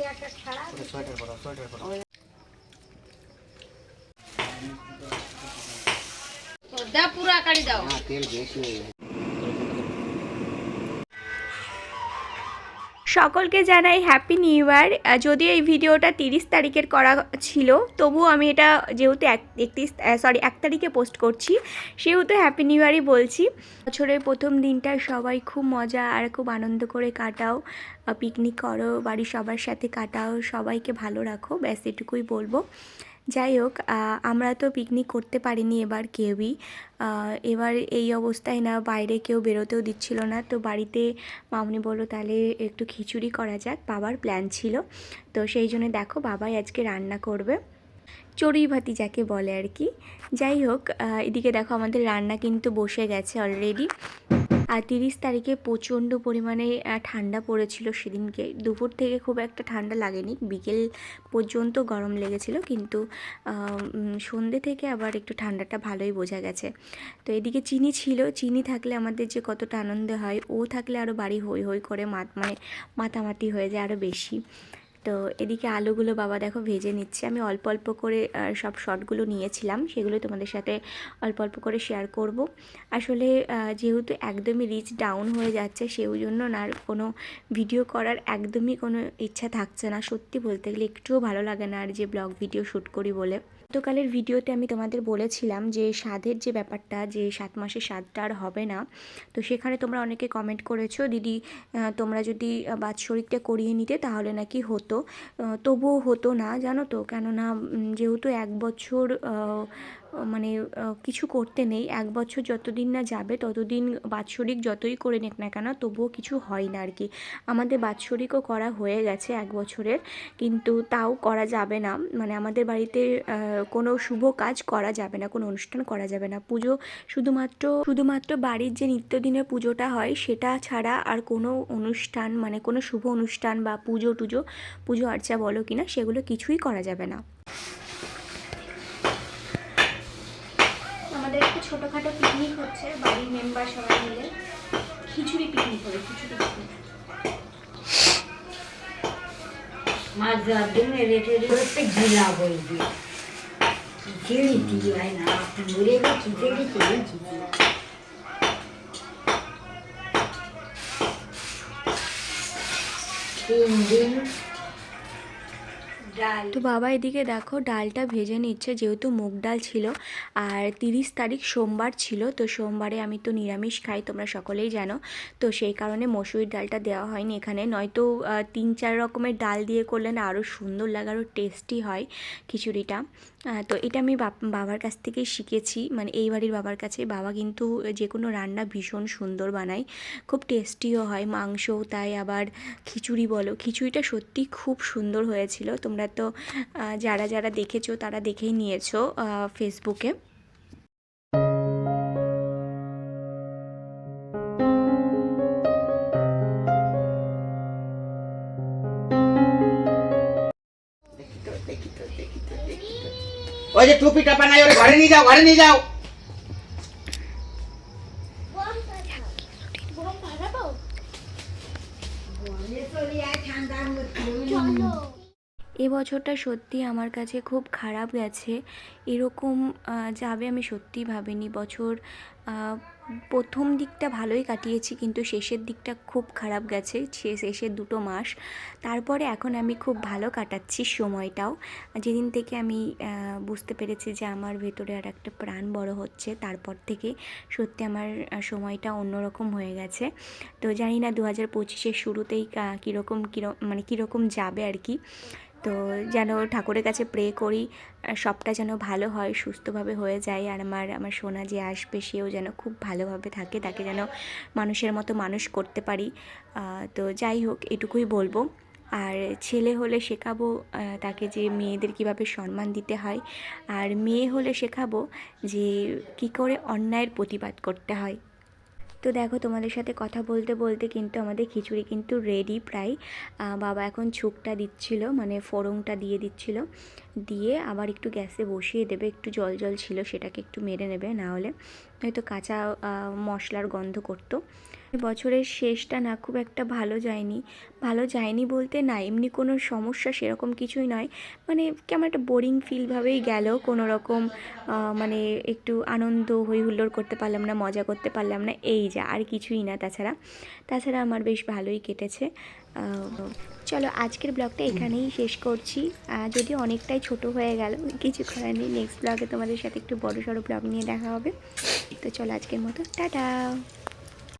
Sweater পরা sweater পরা দাও। পুরো আকারি দাও তেল বেশি সকলকে জানাই হ্যাপি নিউ ইয়ার যদিও এই ভিডিওটা তিরিশ তারিখের করা ছিল, তবুও আমি এটা যেহেতু এক, একত্রিশ সরি এক তারিখে পোস্ট করছি, সেহেতু হ্যাপি নিউ ইয়ারই বলছি। বছরের প্রথম দিনটা সবাই খুব মজা আর খুব আনন্দ করে কাটাও। পিকনিক করো, বাড়ির সবার সাথে কাটাও, সবাইকে ভালো রাখো, ব্যাস এটুকুই বলব। যাই হোক আমরা তো পিকনিক করতে পারিনি এবার কেউই। এবার এই অবস্থায় না, বাইরে কেউ বেরোতেও দিচ্ছিল না। তো বাড়িতে মামনি বলল, তাহলে একটু খিচুড়ি করা যাক। বাবার প্ল্যান ছিল। তো সেই জন্য দেখো, বাবাই আজকে রান্না করবে। চড়ুই ভাতি যাকে বলে আর কি। যাই হোক এদিকে দেখো আমাদের রান্না কিন্তু বসে গেছে অলরেডি আর তিরিশ তারিখে প্রচণ্ড পরিমাণে ঠান্ডা পড়েছিল সেদিনকে। দুপুর থেকে খুব একটা ঠান্ডা লাগেনি। বিকেল পর্যন্ত গরম লেগেছিল কিন্তু সন্ধ্যে থেকে আবার একটু ঠান্ডাটা ভালোই বোঝা গেছে। তো এদিকে চিনি ছিল। চিনি থাকলে আমাদের যে কতটা আনন্দ হয়, ও থাকলে আরও বাড়ি হই হই করে মাত মানে মাতামাতি হয়ে যায় আরও বেশি। তো এদিকে আলুগুলো বাবা দেখো ভেজে নিচ্ছে। আমি অল্প অল্প করে সব শটগুলো নিয়েছিলাম, সেগুলো তোমাদের সাথে অল্প অল্প করে শেয়ার করব। আসলে যেহেতু একদমই রিচ ডাউন হয়ে যাচ্ছে সেই জন্য না আর কোনো ভিডিও করার একদমই কোনো ইচ্ছা থাকছে না। সত্যি বলতে গেলে একটুও ভালো লাগে না আর যে ব্লগ ভিডিও শ্যুট করি বলে। গতকালের ভিডিওতে আমি তোমাদের বলেছিলাম যে স্বাদের যে ব্যাপারটা, যে সাত মাসে স্বাদটা আর হবে না, তো সেখানে তোমরা অনেকে কমেন্ট করেছ, দিদি তোমরা যদি বাৎসরিকটা করিয়ে নিতে তাহলে নাকি হতো? তবুও হতো না, জানো তো? কেননা যেহেতু এক বছর মানে কিছু করতে নেই, এক বছর যতদিন না যাবে, ততদিন বাৎসরিক যতই করে নিক না কেন, তবুও কিছু হয় না আর কি। আমাদের বাৎসরিকও করা হয়ে গেছে এক বছরের, কিন্তু তাও করা যাবে না। মানে আমাদের বাড়িতে কোনো শুভ কাজ করা যাবে না কোনো অনুষ্ঠান করা যাবে না। পুজো শুধুমাত্র শুধুমাত্র বাড়ির যে নিত্যদিনের পুজোটা হয় সেটা ছাড়া আর কোনো অনুষ্ঠান মানে কোনো শুভ অনুষ্ঠান বা পুজো টুজো পুজো আর্চা বলো কিনা সেগুলো কিছুই করা যাবে না। আমাদের একটা ছোটোখাটো পিকনিক হচ্ছে বাড়ির মেম্বার সবাই মিলে। খিচুড়ি পিকনিক হবে খিচুড়ি পিকনিক মাছ দিনে রেখে রেখে গিলা বলবি। খিচুড়ি দিয়ে হয় না ঘুরে খিচুড়ি খেয়ে খিচুড়ি তিন দিন ডাল তো বাবা, এদিকে দেখো ডালটা ভেজে নিচ্ছে, যেহেতু মুগ ডাল ছিল। আর তিরিশ তারিখ সোমবার ছিল, তো সোমবারে আমি তো নিরামিষ খাই, তোমরা সকলেই জানো। তো সেই কারণে মসুরির ডালটা দেওয়া হয়নি এখানে। নয়তো তিন চার রকমের ডাল দিয়ে করলে না আরও সুন্দর লাগে আরও টেস্টি হয় খিচুড়িটা। তো এটা আমি বাবার কাছ থেকেই শিখেছি। মানে এই বাড়ির বাবার কাছে বাবা কিন্তু যে কোনো রান্না ভীষণ সুন্দর বানায়। খুব টেস্টিও হয়, মাংসও তাই আবার খিচুড়ি বলো। খিচুড়িটা সত্যি খুব সুন্দর হয়েছিল। তোমরা তো যারা যারা দেখেছ তারা দেখেই নিয়েছো আহ, ফেসবুকে ওই যে টুপি টাপা নাই ওরে ঘরে নিয়ে যাও ঘরে নিয়ে যাও। এ বছরটা সত্যি আমার কাছে খুব খারাপ গেছে। এরকম যাবে আমি সত্যিই ভাবিনি। বছর প্রথম দিকটা ভালোই কাটিয়েছি কিন্তু শেষের দিকটা খুব খারাপ গেছে শেষের দুটো মাস। তারপরে এখন আমি খুব ভালো কাটাচ্ছি সময়টাও। যেদিন থেকে আমি বুঝতে পেরেছি যে আমার ভেতরে আর একটা প্রাণ বড় হচ্ছে, তারপর থেকে সত্যি আমার সময়টা অন্যরকম হয়ে গেছে। তো জানি না দু হাজার পঁচিশের শুরুতেই কীরকম কীরকম মানে কীরকম যাবে আর কি। তো যেন ঠাকুরের কাছে প্রে করি সবটা যেন ভালো হয়, সুস্থভাবে হয়ে যায়, আর আমার আমার সোনা যে আসবে সেও যেন খুব ভালোভাবে থাকে, তাকে যেন মানুষের মতো মানুষ করতে পারি। তো যাই হোক, এটুকুই বলব। আর ছেলে হলে শেখাবো তাকে যে মেয়েদের কীভাবে সম্মান দিতে হয়, আর মেয়ে হলে শেখাবো যে কি করে অন্যায়ের প্রতিবাদ করতে হয়। তো দেখো তোমাদের সাথে কথা বলতে বলতে কিন্তু আমাদের খিচুড়ি কিন্তু রেডি প্রায়। বাবা এখন ছুকটা দিচ্ছিল মানে ফোড়নটা দিয়ে দিচ্ছিল। দিয়ে আবার একটু গ্যাসে বসিয়ে দেবে, একটু জল জল ছিল, সেটাকে একটু মেরে নেবে, না হলে হয়তো কাঁচা মশলার গন্ধ করতো। বছরের শেষটা না খুব একটা ভালো যায়নি। ভালো যায়নি বলতে না, এমনি কোনো সমস্যা সেরকম কিছুই নয়। মানে কেমন একটা বোরিং ফিলভাবেই গেল, কোনো রকম মানে একটু আনন্দ হই হুল্লোড় করতে পারলাম না, মজা করতে পারলাম না, এই যা, আর কিছুই না তাছাড়া। তাছাড়া আমার বেশ ভালোই কেটেছে। চলো আজকের ব্লগটা এখানেই শেষ করছি। যদি অনেকটাই ছোট হয়ে গেল, কিছু করার নেই। নেক্সট ব্লগে তোমাদের সাথে একটু বড় সড়ো ব্লগ নিয়ে দেখা হবে। তো চলো আজকের মতো, টাটা!